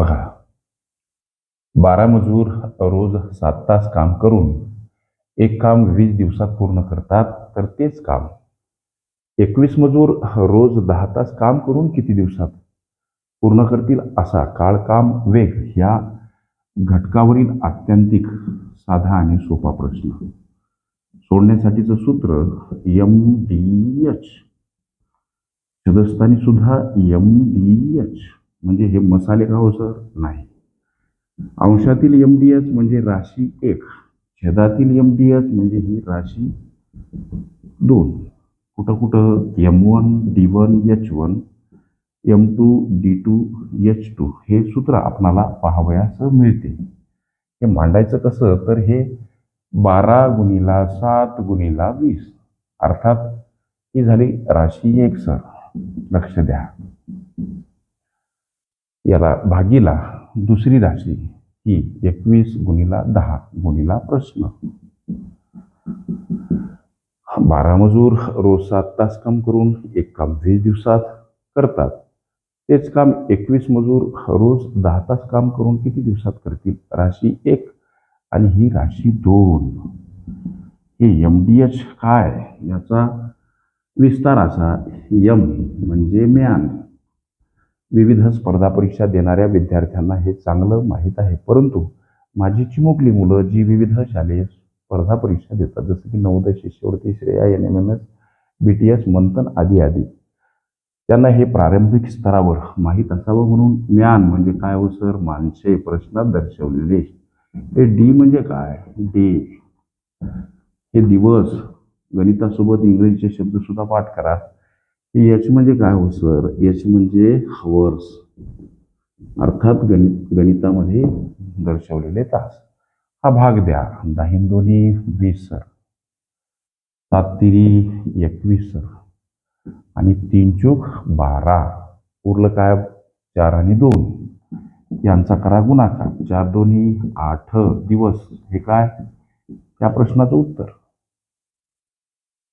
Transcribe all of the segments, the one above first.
बघा. बारा मजूर रोज सात तास काम करून एक काम वीस दिवसात पूर्ण करतात तर तेच काम. एकवीस मजूर रोज दहा तास काम करून किती दिवसात पूर्ण करतील असा काळ काम वेग ह्या घटकावरील आत्यंतिक साधा आणि सोपा प्रश्न. सोडण्यासाठीचं सूत्र एम डी एच छदस्थानी सुद्धा एम डी एच म्हणजे हे मसाले का हो सर? नाही. अंशातील एम डी एच म्हणजे राशी एक. छेदातील एम डी एच म्हणजे ही राशी दोन. कुठं कुठं? M one D one H one M two D two H two हे सूत्र आपणाला पाहावयास मिळते. हे मांडायचं कसं? तर हे बारा गुणिला सात गुणिला वीस. अर्थात ही झाली राशी एक सर. लक्ष द्या. याला भागीला दुसरी राशी ही एकवीस गुणिला दहा गुणिला प्रश्न. बारा मजूर रोज सात तास काम करून एक काम वीस दिवसात करतात. तेच काम एकवीस मजूर रोज दहा तास काम करून किती दिवसात करतील? राशी एक आणि ही राशी दोन. हे एम डी एच काय? याचा विस्तार असा. यम म्हणजे म्यान. विविध स्पर्धा परीक्षा देणाऱ्या विद्यार्थ्यांना हे चांगलं माहीत आहे. परंतु माझी चिमुकली मुलं जी विविध शालेय स्पर्धा परीक्षा देतात जसं की नवोदय शिष्यवृत्ती Shreya N M M S B T S Manthan आदी आदी त्यांना हे प्रारंभिक स्तरावर माहीत असावं म्हणून ज्ञान म्हणजे काय हो सर? माणसे प्रश्नात दर्शवलेले. हे डी म्हणजे काय? डे. हे दिवस गणितासोबत इंग्रजीचे शब्द सुद्धा पाठ करा. एच म्हणजे काय हो सर? यच म्हणजे हवर्स. अर्थात गणित गणितामध्ये दर्शवलेले तास. हा भाग द्या. दाहीन दोन्ही वीस सर. सात तिरी एकवीस सर. आणि तीन चोक बारा. उरलं काय? चार आणि दोन. यांचा करा गुणाकार. चार दोन्ही आठ दिवस. हे काय? त्या प्रश्नाचं उत्तर.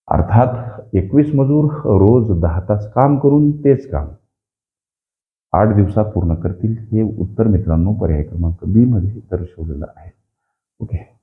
अर्थात एकवीस मजूर रोज दहा तास काम करून तेच काम. आठ दिवसात पूर्ण करतील हे उत्तर मित्रांनो पर्याय क्रमांक बी मध्ये दर्शवलेलं आहे. ओके